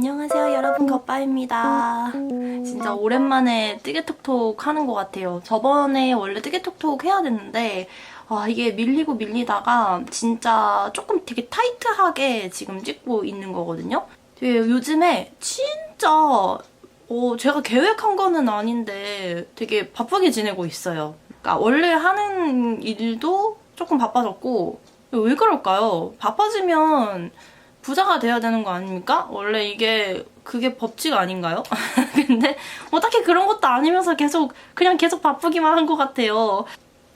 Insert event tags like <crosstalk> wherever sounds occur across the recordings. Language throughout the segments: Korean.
안녕하세요 여러분. 겉바입니다. 진짜 오랜만에 뜨개톡톡 하는 것 같아요. 저번에 원래 뜨개톡톡 해야 됐는데 아 이게 밀리고 밀리다가 진짜 조금 되게 타이트하게 지금 찍고 있는 거거든요. 되게 요즘에 진짜 어, 제가 계획한 거는 아닌데 되게 바쁘게 지내고 있어요. 그러니까 원래 하는 일도 조금 바빠졌고 왜 그럴까요? 바빠지면 부자가 돼야 되는 거 아닙니까? 원래 이게 그게 법칙 아닌가요? <laughs> 근데 뭐 딱히 그런 것도 아니면서 계속 그냥 계속 바쁘기만 한 것 같아요.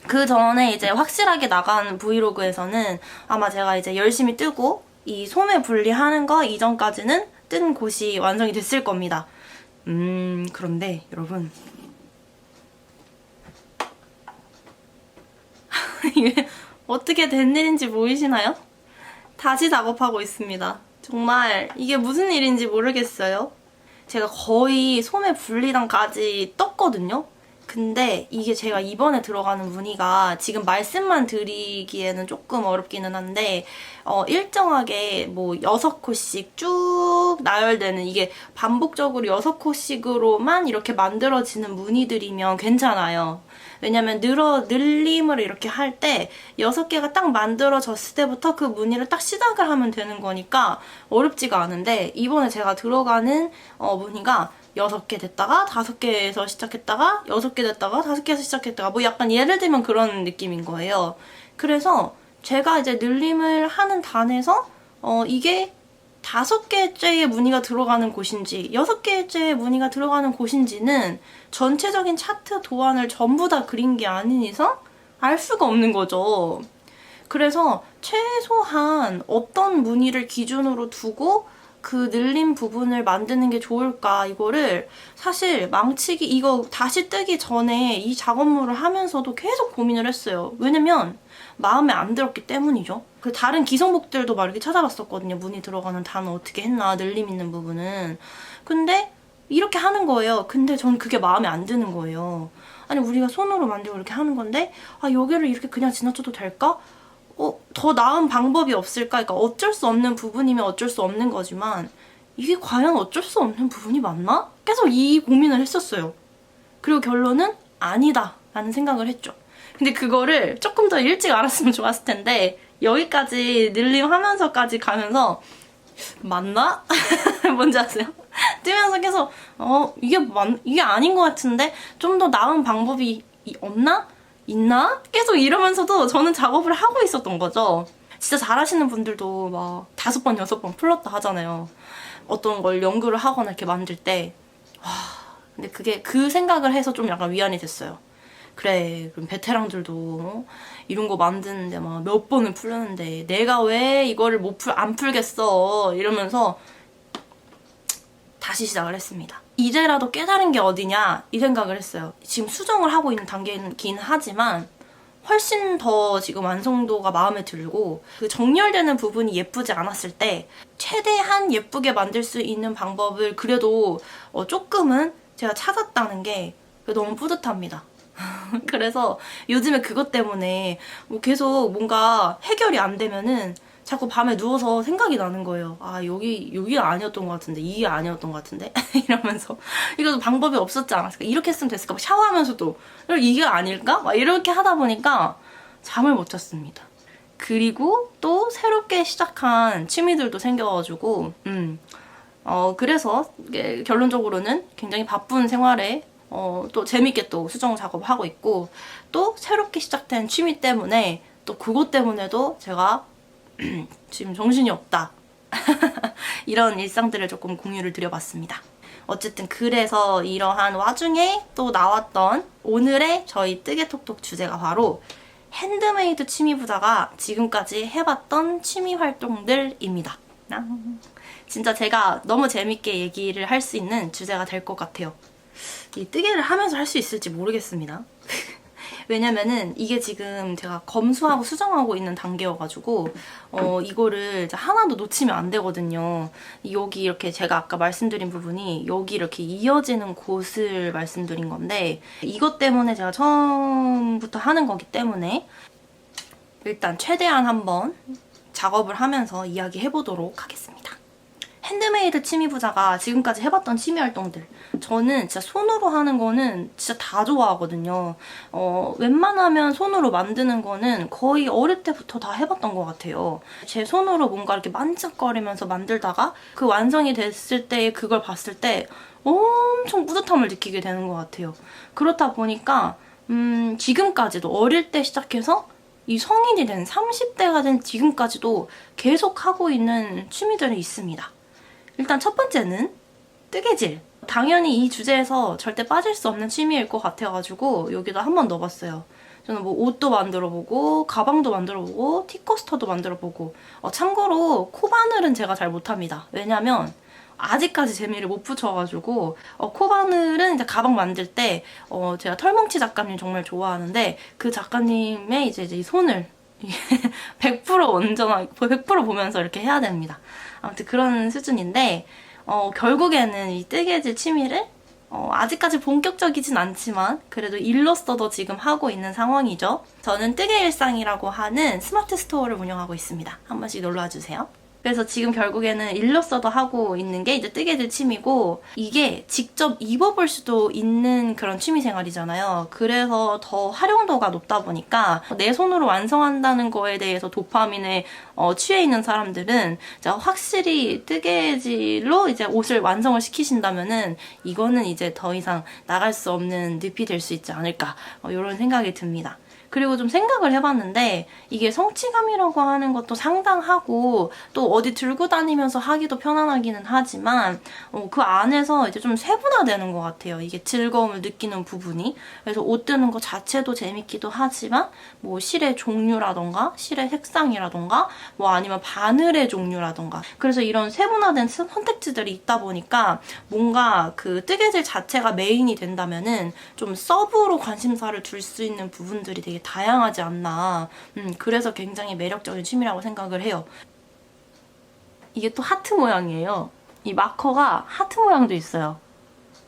그 전에 이제 확실하게 나간 브이로그에서는 아마 제가 이제 열심히 뜨고 이 소매 분리하는 거 이전까지는 뜬 곳이 완성이 됐을 겁니다. 음, 그런데 여러분. <laughs> 이게 어떻게 된 일인지 보이시나요? 다시 작업하고 있습니다. 정말 이게 무슨 일인지 모르겠어요. 제가 거의 소매 분리단까지 떴거든요. 근데 이게 제가 이번에 들어가는 무늬가 지금 말씀만 드리기에는 조금 어렵기는 한데 어, 일정하게 뭐 6코씩 쭉 나열되는 이게 반복적으로 6코씩으로만 이렇게 만들어지는 무늬들이면 괜찮아요. 왜냐면 늘어 늘림을 이렇게 할때 여섯 개가 딱 만들어졌을 때부터 그 무늬를 딱 시작을 하면 되는 거니까 어렵지가 않은데 이번에 제가 들어가는 어, 무늬가 여섯 개 됐다가 다섯 개에서 시작했다가 여섯 개 됐다가 다섯 개에서 시작했다가 뭐 약간 예를 들면 그런 느낌인 거예요. 그래서 제가 이제 늘림을 하는 단에서 어 이게 다섯 개째의 무늬가 들어가는 곳인지 여섯 개째의 무늬가 들어가는 곳인지는 전체적인 차트 도안을 전부 다 그린 게 아닌 이상 알 수가 없는 거죠. 그래서 최소한 어떤 무늬를 기준으로 두고 그 늘린 부분을 만드는 게 좋을까 이거를 사실 망치기 이거 다시 뜨기 전에 이 작업물을 하면서도 계속 고민을 했어요. 왜냐면 마음에 안 들었기 때문이죠. 그 다른 기성복들도 막 이렇게 찾아봤었거든요. 무늬 들어가는 단어 어떻게 했나 늘림 있는 부분은. 근데 이렇게 하는 거예요. 근데 전 그게 마음에 안 드는 거예요. 아니 우리가 손으로 만들고 이렇게 하는 건데 아 여기를 이렇게 그냥 지나쳐도 될까? 어, 더 나은 방법이 없을까? 그러니까 어쩔 수 없는 부분이면 어쩔 수 없는 거지만 이게 과연 어쩔 수 없는 부분이 맞나? 계속 이 고민을 했었어요. 그리고 결론은 아니다 라는 생각을 했죠. 근데 그거를 조금 더 일찍 알았으면 <laughs> 좋았을 텐데 여기까지 늘림하면서까지 가면서 맞나? <laughs> 뭔지 아세요? 뜨면서 계속 어 이게 맞 이게 아닌 것 같은데 좀 더 나은 방법이 이- 없나? 있나? 계속 이러면서도 저는 작업을 하고 있었던 거죠. 진짜 잘하시는 분들도 막 다섯 번 여섯 번 풀렀다 하잖아요. 어떤 걸 연구를 하거나 이렇게 만들 때 와, 근데 그게 그 생각을 해서 좀 약간 위안이 됐어요. 그래, 그럼 베테랑들도 어? 이런 거 만드는데 막 몇 번을 풀렸는데 내가 왜 이거를 못 풀, 안 풀겠어 이러면서 다시 시작을 했습니다. 이제라도 깨달은 게 어디냐 이 생각을 했어요. 지금 수정을 하고 있는 단계이긴 하지만 훨씬 더 지금 완성도가 마음에 들고 그 정렬되는 부분이 예쁘지 않았을 때 최대한 예쁘게 만들 수 있는 방법을 그래도 어, 조금은 제가 찾았다는 게 너무 뿌듯합니다. <laughs> 그래서 요즘에 그것 때문에 뭐 계속 뭔가 해결이 안 되면은 자꾸 밤에 누워서 생각이 나는 거예요. 아, 여기, 여기가 아니었던 것 같은데, 이게 아니었던 것 같은데? <laughs> 이러면서. 이것도 방법이 없었지 않았을까? 이렇게 했으면 됐을까? 막 샤워하면서도, 이게 아닐까? 막 이렇게 하다 보니까 잠을 못 잤습니다. 그리고 또 새롭게 시작한 취미들도 생겨가지고, 음. 어, 그래서 결론적으로는 굉장히 바쁜 생활에 어, 또 재밌게 또 수정 작업을 하고 있고, 또 새롭게 시작된 취미 때문에 또 그것 때문에도 제가 <clears throat> 지금 정신이 없다. <laughs> 이런 일상들을 조금 공유를 드려봤습니다. 어쨌든 그래서 이러한 와중에 또 나왔던 오늘의 저희 뜨개톡톡 주제가 바로 핸드메이드 취미 부자가 지금까지 해봤던 취미 활동들입니다. 랑. 진짜 제가 너무 재밌게 얘기를 할 수 있는 주제가 될 것 같아요. 이 뜨개를 하면서 할 수 있을지 모르겠습니다. <laughs> 왜냐면은 이게 지금 제가 검수하고 수정하고 있는 단계여가지고 어 이거를 하나도 놓치면 안 되거든요. 여기 이렇게 제가 아까 말씀드린 부분이 여기 이렇게 이어지는 곳을 말씀드린 건데 이것 때문에 제가 처음부터 하는 거기 때문에 일단 최대한 한번 작업을 하면서 이야기해보도록 하겠습니다. 핸드메이드 취미 부자가 지금까지 해봤던 취미 활동들. 저는 진짜 손으로 하는 거는 진짜 다 좋아하거든요. 어, 웬만하면 손으로 만드는 거는 거의 어릴 때부터 다 해봤던 것 같아요. 제 손으로 뭔가 이렇게 만지작거리면서 만들다가 그 완성이 됐을 때 그걸 봤을 때 엄청 뿌듯함을 느끼게 되는 것 같아요. 그렇다 보니까 음, 지금까지도 어릴 때 시작해서 이 성인이 된 30대가 된 지금까지도 계속 하고 있는 취미들이 있습니다. 일단 첫 번째는 뜨개질. 당연히 이 주제에서 절대 빠질 수 없는 취미일 것 같아가지고 여기다 한번 넣어봤어요. 저는 뭐 옷도 만들어보고 가방도 만들어보고 티코스터도 만들어보고 어, 참고로 코바늘은 제가 잘 못합니다. 왜냐면 아직까지 재미를 못 붙여가지고 어, 코바늘은 이제 가방 만들 때 어, 제가 털뭉치 작가님 정말 좋아하는데 그 작가님의 이제, 이제 이 손을 100% 온전하게 100% 보면서 이렇게 해야 됩니다. 아무튼 그런 수준인데 어, 결국에는 이 뜨개질 취미를 어, 아직까지 본격적이진 않지만 그래도 일로서도 지금 하고 있는 상황이죠. 저는 뜨개일상이라고 하는 스마트 스토어를 운영하고 있습니다. 한 번씩 놀러와 주세요. 그래서 지금 결국에는 일로서도 하고 있는 게 이제 뜨개질 취미고 이게 직접 입어볼 수도 있는 그런 취미 생활이잖아요. 그래서 더 활용도가 높다 보니까 내 손으로 완성한다는 거에 대해서 도파민에 어, 취해 있는 사람들은 확실히 뜨개질로 이제 옷을 완성을 시키신다면은 이거는 이제 더 이상 나갈 수 없는 늪이 될 수 있지 않을까 어, 이런 생각이 듭니다. 그리고 좀 생각을 해봤는데 이게 성취감이라고 하는 것도 상당하고 또 어디 들고 다니면서 하기도 편안하기는 하지만 어, 그 안에서 이제 좀 세분화되는 것 같아요. 이게 즐거움을 느끼는 부분이. 그래서 옷 뜨는 것 자체도 재밌기도 하지만 뭐 실의 종류라던가 실의 색상이라던가 뭐 아니면 바늘의 종류라던가 그래서 이런 세분화된 스- 선택지들이 있다 보니까 뭔가 그 뜨개질 자체가 메인이 된다면은 좀 서브로 관심사를 둘 수 있는 부분들이 되게 다양하지 않나. 음, 그래서 굉장히 매력적인 취미라고 생각을 해요. 이게 또 하트 모양이에요. 이 마커가 하트 모양도 있어요.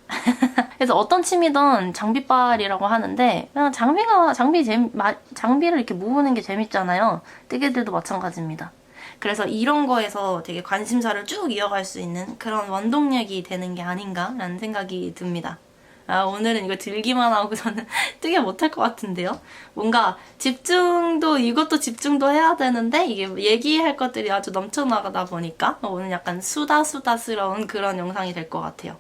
<laughs> 그래서 어떤 취미든 장비빨이라고 하는데 그냥 장비가 장비 재미 마- 장비를 이렇게 모으는 게 재밌잖아요. 뜨개들도 마찬가지입니다. 그래서 이런 거에서 되게 관심사를 쭉 이어갈 수 있는 그런 원동력이 되는 게 아닌가라는 생각이 듭니다. 아, 오늘은 이거 들기만 하고 저는 <laughs> 뜨개 못할 것 같은데요? 뭔가 집중도, 이것도 집중도 해야 되는데, 이게 얘기할 것들이 아주 넘쳐나가다 보니까, 오늘 약간 수다 수다스러운 그런 영상이 될 것 같아요.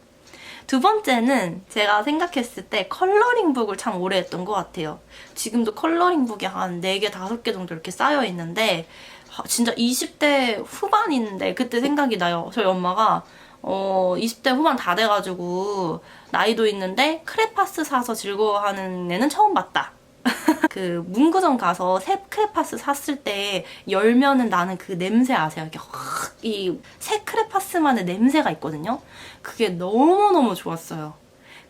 두 번째는 제가 생각했을 때 컬러링북을 참 오래 했던 것 같아요. 지금도 컬러링북이 한 4개, 5개 정도 이렇게 쌓여 있는데, 아, 진짜 20대 후반인데 그때 생각이 나요. 저희 엄마가 어, 20대 후반 다 돼가지고 나이도 있는데 크레파스 사서 즐거워하는 애는 처음 봤다. <laughs> 그 문구점 가서 새 크레파스 샀을 때 열면은 나는 그 냄새 아세요? 이렇게 이새 크레파스만의 냄새가 있거든요. 그게 너무너무 좋았어요.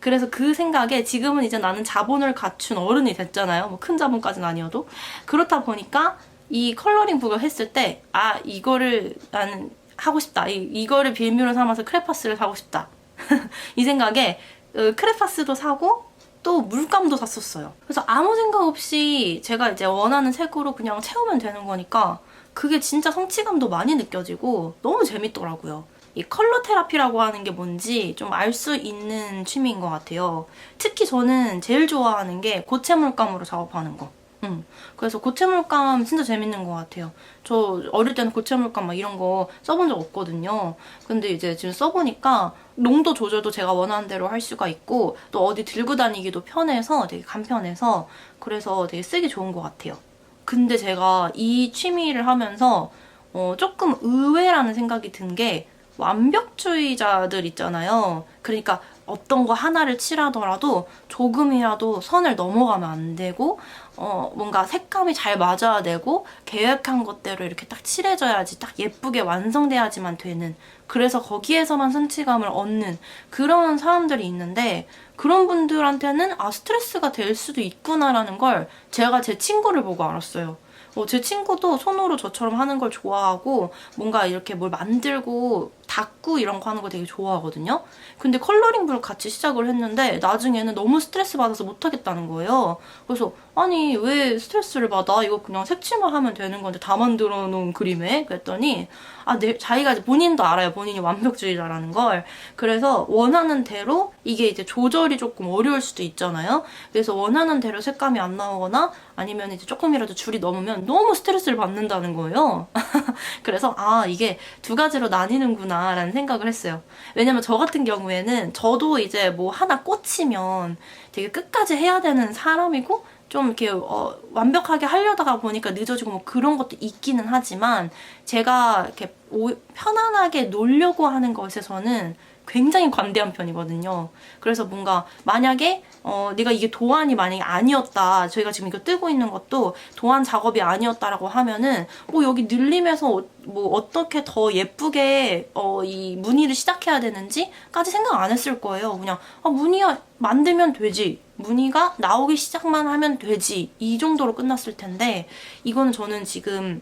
그래서 그 생각에 지금은 이제 나는 자본을 갖춘 어른이 됐잖아요. 뭐 큰 자본까지는 아니어도. 그렇다 보니까 이 컬러링 북을 했을 때, 아, 이거를 나는 하고 싶다. 이, 이거를 빌미로 삼아서 크레파스를 사고 싶다. <laughs> 이 생각에 어, 크레파스도 사고 또 물감도 샀었어요. 그래서 아무 생각 없이 제가 이제 원하는 색으로 그냥 채우면 되는 거니까 그게 진짜 성취감도 많이 느껴지고 너무 재밌더라고요. 이 컬러 테라피라고 하는 게 뭔지 좀 알 수 있는 취미인 것 같아요. 특히 저는 제일 좋아하는 게 고체 물감으로 작업하는 거. 음. 그래서 고체 물감 진짜 재밌는 것 같아요. 저 어릴 때는 고체 물감 막 이런 거 써본 적 없거든요. 근데 이제 지금 써보니까 농도 조절도 제가 원하는 대로 할 수가 있고 또 어디 들고 다니기도 편해서 되게 간편해서 그래서 되게 쓰기 좋은 것 같아요. 근데 제가 이 취미를 하면서 어, 조금 의외라는 생각이 든 게 완벽주의자들 있잖아요. 그러니까 어떤 거 하나를 칠하더라도 조금이라도 선을 넘어가면 안 되고 어, 뭔가 색감이 잘 맞아야 되고 계획한 것대로 이렇게 딱 칠해져야지 딱 예쁘게 완성돼야지만 되는 그래서 거기에서만 성취감을 얻는 그런 사람들이 있는데 그런 분들한테는 아 스트레스가 될 수도 있구나라는 걸 제가 제 친구를 보고 알았어요. 어, 제 친구도 손으로 저처럼 하는 걸 좋아하고 뭔가 이렇게 뭘 만들고 다 다꾸 이런 거 하는 거 되게 좋아하거든요. 근데 컬러링부를 같이 시작을 했는데 나중에는 너무 스트레스 받아서 못하겠다는 거예요. 그래서 아니 왜 스트레스를 받아? 이거 그냥 색칠만 하면 되는 건데 다 만들어 놓은 그림에 그랬더니 아, 내, 자기가 본인도 알아요. 본인이 완벽주의자라는 걸. 그래서 원하는 대로 이게 이제 조절이 조금 어려울 수도 있잖아요. 그래서 원하는 대로 색감이 안 나오거나 아니면 이제 조금이라도 줄이 넘으면 너무 스트레스를 받는다는 거예요. <laughs> 그래서 아, 이게 두 가지로 나뉘는구나 라는 생각을 했어요. 왜냐면 저 같은 경우에는 저도 이제 뭐 하나 꽂히면 되게 끝까지 해야 되는 사람이고 좀 이렇게 어, 완벽하게 하려다가 보니까 늦어지고 뭐 그런 것도 있기는 하지만 제가 이렇게 오- 편안하게 놀려고 하는 것에서는 굉장히 관대한 편이거든요. 그래서 뭔가 만약에 어, 내가 이게 도안이 만약에 아니었다. 저희가 지금 이거 뜨고 있는 것도 도안 작업이 아니었다라고 하면은 뭐 여기 늘림에서 어- 뭐 어떻게 더 예쁘게 어, 이 무늬를 시작해야 되는지까지 생각 안 했을 거예요. 그냥 아, 무늬가 만들면 되지. 무늬가 나오기 시작만 하면 되지. 이 정도로 끝났을 텐데 이거는 저는 지금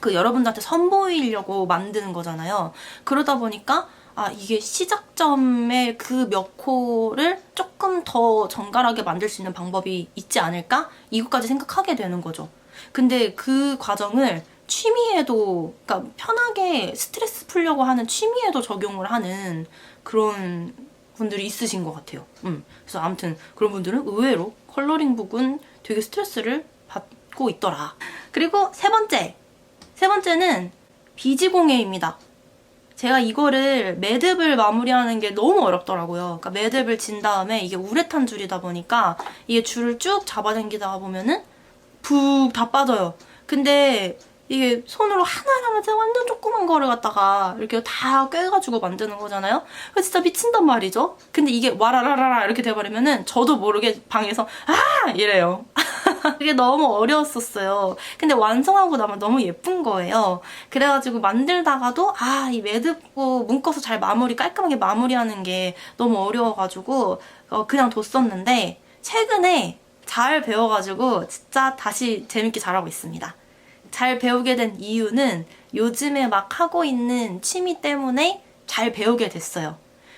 그 여러분들한테 선보이려고 만드는 거잖아요. 그러다 보니까 아 이게 시작점의 그 몇 코를 조금 더 정갈하게 만들 수 있는 방법이 있지 않을까? 이것까지 생각하게 되는 거죠. 근데 그 과정을 취미에도 그러니까 편하게 스트레스 풀려고 하는 취미에도 적용을 하는 그런 분들이 있으신 것 같아요. 음. 그래서 아무튼 그런 분들은 의외로 컬러링 북은 되게 스트레스를 받고 있더라. 그리고 세 번째. 세 번째는 비지공예입니다. 제가 이거를 매듭을 마무리하는 게 너무 어렵더라고요. 그러니까 매듭을 진 다음에 이게 우레탄 줄이다 보니까 이게 줄을 쭉 잡아당기다가 보면은 푹 다 빠져요. 근데 이게 손으로 하나하나 완전 조그만 거를 갖다가 이렇게 다 꿰가지고 만드는 거잖아요. 그래서 진짜 미친단 말이죠. 근데 이게 와라라라라 이렇게 돼버리면은 저도 모르게 방에서 아 이래요. <laughs> <laughs> 그게 너무 어려웠었어요. 근데 완성하고 나면 너무 예쁜 거예요. 그래가지고 만들다가도 아 이 매듭고 묶어서 잘 마무리 깔끔하게 마무리하는 게 너무 어려워가지고 어, 그냥 뒀었는데 최근에 잘 배워가지고 진짜 다시 재밌게 잘하고 있습니다. 잘 배우게 된 이유는 요즘에 막 하고 있는 취미 때문에 잘 배우게 됐어요.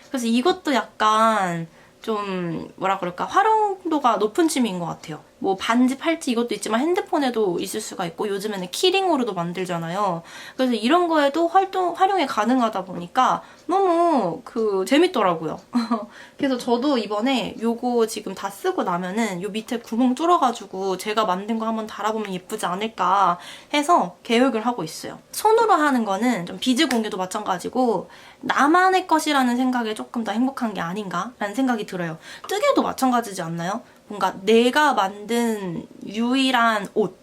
그래서 이것도 약간 좀 뭐라 그럴까 활용도가 높은 취미인 것 같아요. 뭐 반지, 팔찌 이것도 있지만 핸드폰에도 있을 수가 있고 요즘에는 키링으로도 만들잖아요. 그래서 이런 거에도 활동 활용이 가능하다 보니까 너무 그 재밌더라고요. <laughs> 그래서 저도 이번에 요거 지금 다 쓰고 나면은 요 밑에 구멍 뚫어가지고 제가 만든 거 한번 달아보면 예쁘지 않을까 해서 계획을 하고 있어요. 손으로 하는 거는 좀 비즈 공유도 마찬가지고 나만의 것이라는 생각에 조금 더 행복한 게 아닌가라는 생각이 들어요. 뜨개도 마찬가지지 않나요? 뭔가 내가 만든 유일한 옷.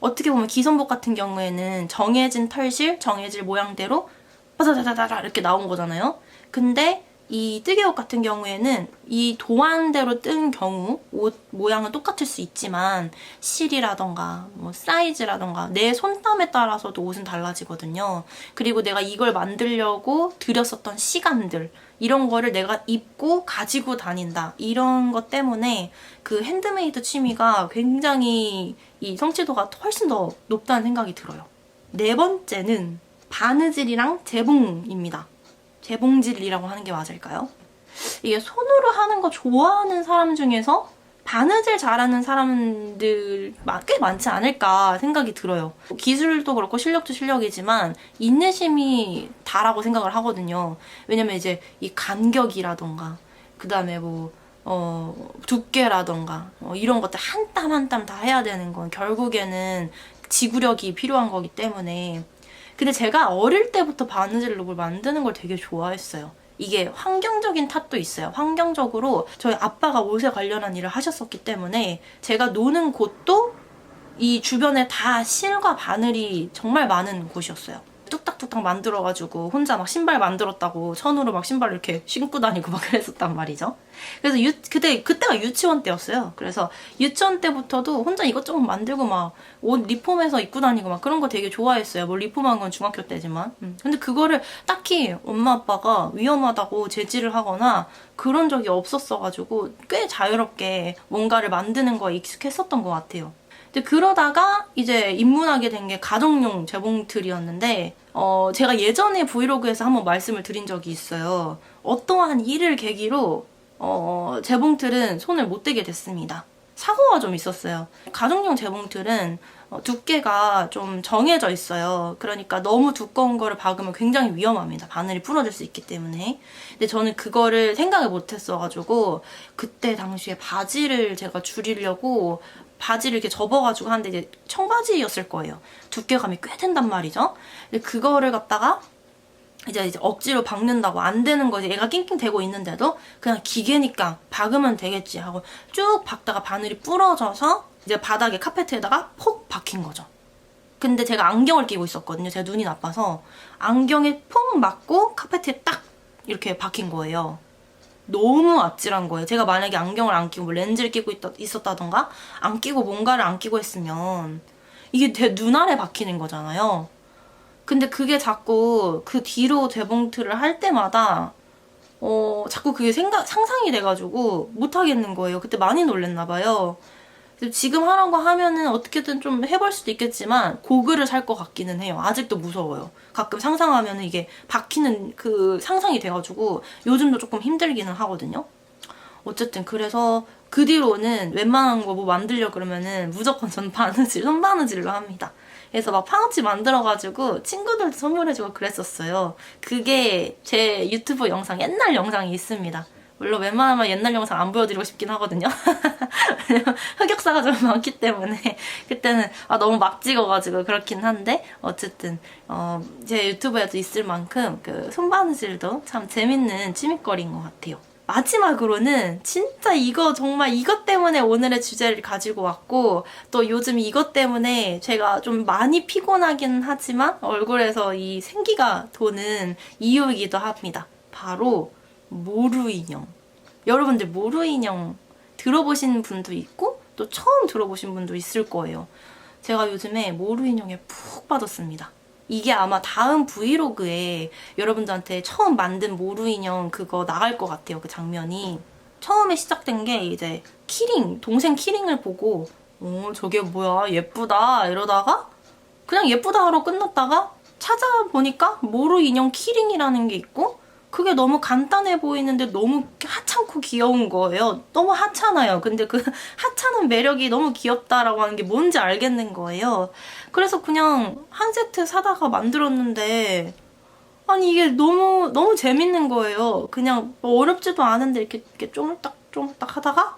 어떻게 보면 기성복 같은 경우에는 정해진 털실, 정해진 모양대로 빠다다다다 이렇게 나온 거잖아요. 근데 이 뜨개옷 같은 경우에는 이 도안대로 뜬 경우 옷 모양은 똑같을 수 있지만 실이라던가 뭐 사이즈라던가 내 손땀에 따라서도 옷은 달라지거든요. 그리고 내가 이걸 만들려고 들였었던 시간들 이런 거를 내가 입고 가지고 다닌다 이런 것 때문에 그 핸드메이드 취미가 굉장히 이 성취도가 훨씬 더 높다는 생각이 들어요. 네 번째는 바느질이랑 재봉입니다. 재봉질이라고 하는 게 맞을까요? 이게 손으로 하는 거 좋아하는 사람 중에서 바느질 잘하는 사람들 마- 꽤 많지 않을까 생각이 들어요. 기술도 그렇고 실력도 실력이지만 인내심이 다라고 생각을 하거든요. 왜냐면 이제 이 간격이라던가 그 다음에 뭐 어, 두께라던가 어, 이런 것들 한 땀 한 땀 다 해야 되는 건 결국에는 지구력이 필요한 거기 때문에 근데 제가 어릴 때부터 바느질로 뭘 만드는 걸 되게 좋아했어요. 이게 환경적인 탓도 있어요. 환경적으로 저희 아빠가 옷에 관련한 일을 하셨었기 때문에 제가 노는 곳도 이 주변에 다 실과 바늘이 정말 많은 곳이었어요. 뚝딱뚝딱 만들어가지고 혼자 막 신발 만들었다고 천으로 막 신발 이렇게 신고 다니고 막 <laughs> 그랬었단 말이죠. 그래서 유, 그때, 그때가 유치원 때였어요. 그래서 유치원 때부터도 혼자 이것저것 만들고 막 옷 리폼해서 입고 다니고 막 그런 거 되게 좋아했어요. 뭐 리폼한 건 중학교 때지만. 음. 근데 그거를 딱히 엄마 아빠가 위험하다고 제지를 하거나 그런 적이 없었어가지고 꽤 자유롭게 뭔가를 만드는 거에 익숙했었던 것 같아요. 근데 그러다가 이제 입문하게 된 게 가정용 재봉틀이었는데 어 제가 예전에 브이로그에서 한번 말씀을 드린 적이 있어요. 어떠한 일을 계기로 어 재봉틀은 손을 못 대게 됐습니다. 사고가 좀 있었어요. 가정용 재봉틀은 어, 두께가 좀 정해져 있어요. 그러니까 너무 두꺼운 거를 박으면 굉장히 위험합니다. 바늘이 부러질 수 있기 때문에. 근데 저는 그거를 생각을 못 했어가지고 그때 당시에 바지를 제가 줄이려고 바지를 이렇게 접어가지고 하는데 이제 청바지였을 거예요. 두께감이 꽤 된단 말이죠. 근데 그거를 갖다가 이제, 이제 억지로 박는다고 안 되는 거지. 얘가 낑낑 대고 있는데도 그냥 기계니까 박으면 되겠지 하고 쭉 박다가 바늘이 부러져서 이제 바닥에 카페트에다가 폭 박힌 거죠. 근데 제가 안경을 끼고 있었거든요. 제가 눈이 나빠서 안경에 폭 맞고 카페트에 딱 이렇게 박힌 거예요. 너무 아찔한 거예요. 제가 만약에 안경을 안 끼고 뭐 렌즈를 끼고 있다, 있었다던가 안 끼고 뭔가를 안 끼고 했으면 이게 제눈 아래 박히는 거잖아요. 근데 그게 자꾸 그 뒤로 재봉틀을 할 때마다 어 자꾸 그게 생각 상상이 돼가지고 못 하겠는 거예요. 그때 많이 놀랬나 봐요. 지금 하라고 하면은 어떻게든 좀 해볼 수도 있겠지만 고글을 살 것 같기는 해요. 아직도 무서워요. 가끔 상상하면은 이게 박히는 그 상상이 돼가지고 요즘도 조금 힘들기는 하거든요. 어쨌든 그래서 그 뒤로는 웬만한 거 뭐 만들려 그러면은 무조건 전 바느질, 손바느질로 합니다. 그래서 막 파우치 만들어가지고 친구들도 선물해주고 그랬었어요. 그게 제 유튜브 영상, 옛날 영상이 있습니다. 물론 웬만하면 옛날 영상 안 보여드리고 싶긴 하거든요. <laughs> 흑역사가 좀 많기 때문에 <laughs> 그때는 아, 너무 막 찍어가지고 그렇긴 한데 어쨌든 어, 제 유튜브에도 있을 만큼 그 손바느질도 참 재밌는 취미거리인 것 같아요. 마지막으로는 진짜 이거 정말 이것 때문에 오늘의 주제를 가지고 왔고 또 요즘 이것 때문에 제가 좀 많이 피곤하긴 하지만 얼굴에서 이 생기가 도는 이유이기도 합니다. 바로 모루 인형. 여러분들 모루 인형 들어보신 분도 있고 또 처음 들어보신 분도 있을 거예요. 제가 요즘에 모루 인형에 푹 빠졌습니다. 이게 아마 다음 브이로그에 여러분들한테 처음 만든 모루 인형 그거 나갈 것 같아요. 그 장면이. 처음에 시작된 게 이제 키링, 동생 키링을 보고 어, 저게 뭐야, 예쁘다 이러다가 그냥 예쁘다 하러 끝났다가 찾아보니까 모루 인형 키링이라는 게 있고 그게 너무 간단해 보이는데 너무 하찮고 귀여운 거예요. 너무 하찮아요. 근데 그 <laughs> 하찮은 매력이 너무 귀엽다라고 하는 게 뭔지 알겠는 거예요. 그래서 그냥 한 세트 사다가 만들었는데 아니 이게 너무 너무 재밌는 거예요. 그냥 뭐 어렵지도 않은데 이렇게 이렇게 쪼물딱 쪼물딱 하다가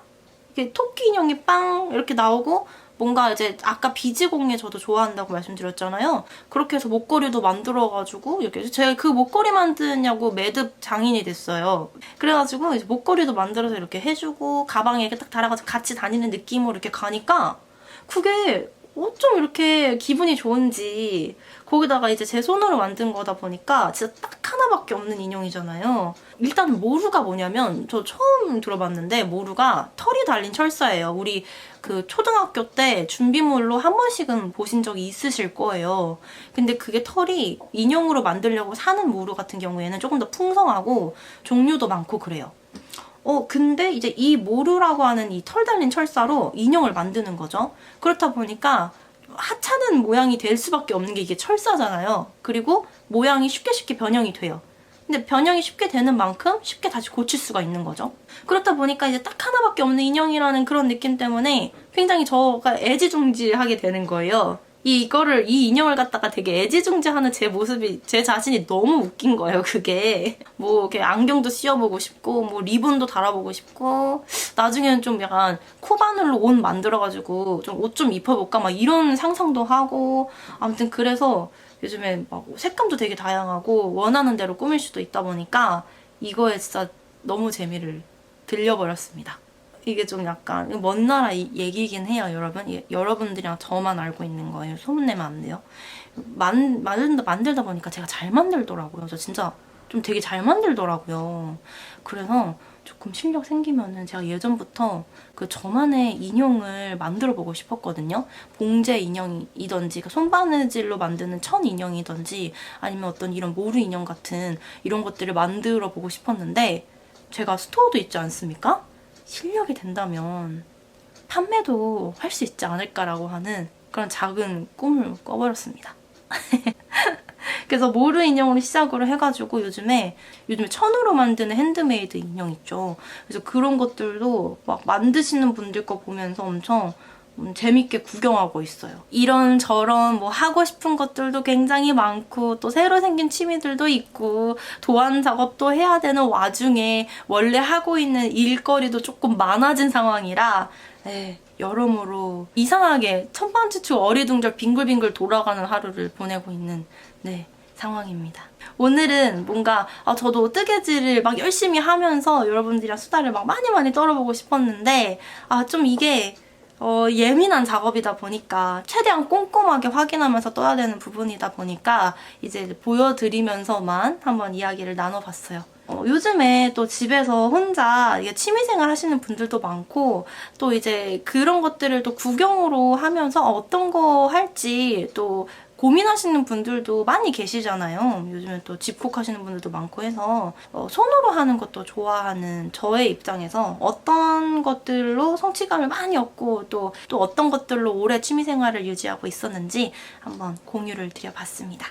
이렇게 토끼 인형이 빵 이렇게 나오고 뭔가 이제 아까 비지공예 저도 좋아한다고 말씀드렸잖아요. 그렇게 해서 목걸이도 만들어가지고 이렇게 제가 그 목걸이 만드냐고 매듭 장인이 됐어요. 그래가지고 이제 목걸이도 만들어서 이렇게 해주고 가방에 이렇게 딱 달아가지고 같이 다니는 느낌으로 이렇게 가니까 그게 어쩜 이렇게 기분이 좋은지 거기다가 이제 제 손으로 만든 거다 보니까 진짜 딱 하나밖에 없는 인형이잖아요. 일단 모루가 뭐냐면 저 처음 들어봤는데 모루가 털이 달린 철사예요. 우리 그 초등학교 때 준비물로 한 번씩은 보신 적이 있으실 거예요. 근데 그게 털이 인형으로 만들려고 사는 모루 같은 경우에는 조금 더 풍성하고 종류도 많고 그래요. 어, 근데 이제 이 모루라고 하는 이 털 달린 철사로 인형을 만드는 거죠. 그렇다 보니까 하찮은 모양이 될 수밖에 없는 게 이게 철사잖아요. 그리고 모양이 쉽게 쉽게 변형이 돼요. 근데 변형이 쉽게 되는 만큼 쉽게 다시 고칠 수가 있는 거죠. 그렇다 보니까 이제 딱 하나밖에 없는 인형이라는 그런 느낌 때문에 굉장히 저가 애지중지하게 되는 거예요. 이 이거를 이 인형을 갖다가 되게 애지중지하는 제 모습이 제 자신이 너무 웃긴 거예요. 그게 뭐 이렇게 안경도 씌워보고 싶고 뭐 리본도 달아보고 싶고 나중에는 좀 약간 코바늘로 옷 만들어가지고 좀 옷 좀 입혀볼까 막 이런 상상도 하고 아무튼 그래서 요즘에 막 색감도 되게 다양하고 원하는 대로 꾸밀 수도 있다 보니까 이거에 진짜 너무 재미를 들려버렸습니다. 이게 좀 약간 먼 나라 이- 얘기긴 해요, 여러분. 예, 여러분들이랑 저만 알고 있는 거예요. 소문내면 안 돼요. 만, 만들다, 만들다 보니까 제가 잘 만들더라고요. 저 진짜 좀 되게 잘 만들더라고요. 그래서 조금 실력 생기면은 제가 예전부터 그 저만의 인형을 만들어 보고 싶었거든요. 봉제 인형이든지 그 손바느질로 만드는 천 인형이든지 아니면 어떤 이런 모루 인형 같은 이런 것들을 만들어 보고 싶었는데 제가 스토어도 있지 않습니까? 실력이 된다면 판매도 할 수 있지 않을까라고 하는 그런 작은 꿈을 꿔버렸습니다. <laughs> 그래서 모루 인형으로 시작으로 해가지고 요즘에 요즘에 천으로 만드는 핸드메이드 인형 있죠. 그래서 그런 것들도 막 만드시는 분들 거 보면서 엄청 음, 재밌게 구경하고 있어요. 이런 저런 뭐 하고 싶은 것들도 굉장히 많고 또 새로 생긴 취미들도 있고 도안 작업도 해야 되는 와중에 원래 하고 있는 일거리도 조금 많아진 상황이라 네, 여러모로 이상하게 천방지축 어리둥절 빙글빙글 돌아가는 하루를 보내고 있는 네, 상황입니다. 오늘은 뭔가 아, 저도 뜨개질을 막 열심히 하면서 여러분들이랑 수다를 막 많이 많이 떨어보고 싶었는데 아 좀 이게 어, 예민한 작업이다 보니까 최대한 꼼꼼하게 확인하면서 떠야 되는 부분이다 보니까 이제 보여드리면서만 한번 이야기를 나눠봤어요. 어, 요즘에 또 집에서 혼자 취미생활 하시는 분들도 많고 또 이제 그런 것들을 또 구경으로 하면서 어떤 거 할지 또 고민하시는 분들도 많이 계시잖아요. 요즘에 또 집콕 하시는 분들도 많고 해서 어, 손으로 하는 것도 좋아하는 저의 입장에서 어떤 것들로 성취감을 많이 얻고 또, 또 어떤 것들로 오래 취미생활을 유지하고 있었는지 한번 공유를 드려봤습니다.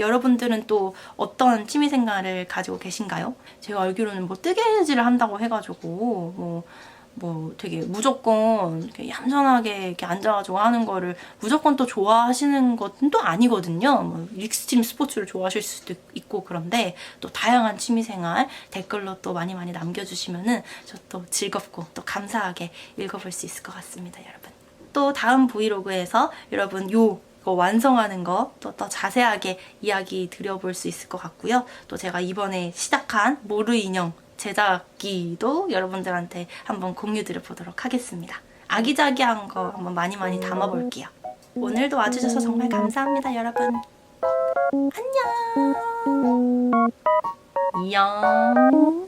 여러분들은 또 어떤 취미생활을 가지고 계신가요? 제가 알기로는 뭐 뜨개질을 한다고 해가지고 뭐, 뭐 되게 무조건 이렇게 얌전하게 이렇게 앉아가지고 하는 거를 무조건 또 좋아하시는 것은 또 아니거든요. 뭐 익스트림 스포츠를 좋아하실 수도 있고 그런데 또 다양한 취미생활 댓글로 또 많이 많이 남겨주시면은 저 또 즐겁고 또 감사하게 읽어볼 수 있을 것 같습니다, 여러분. 또 다음 브이로그에서 여러분 요 완성하는 거 또 더 자세하게 이야기 드려볼 수 있을 것 같고요. 또 제가 이번에 시작한 모르 인형 제작기도 여러분들한테 한번 공유 드려보도록 하겠습니다. 아기자기한 거 한번 많이 많이 담아볼게요. 오늘도 와주셔서 정말 감사합니다, 여러분. 안녕. 안녕.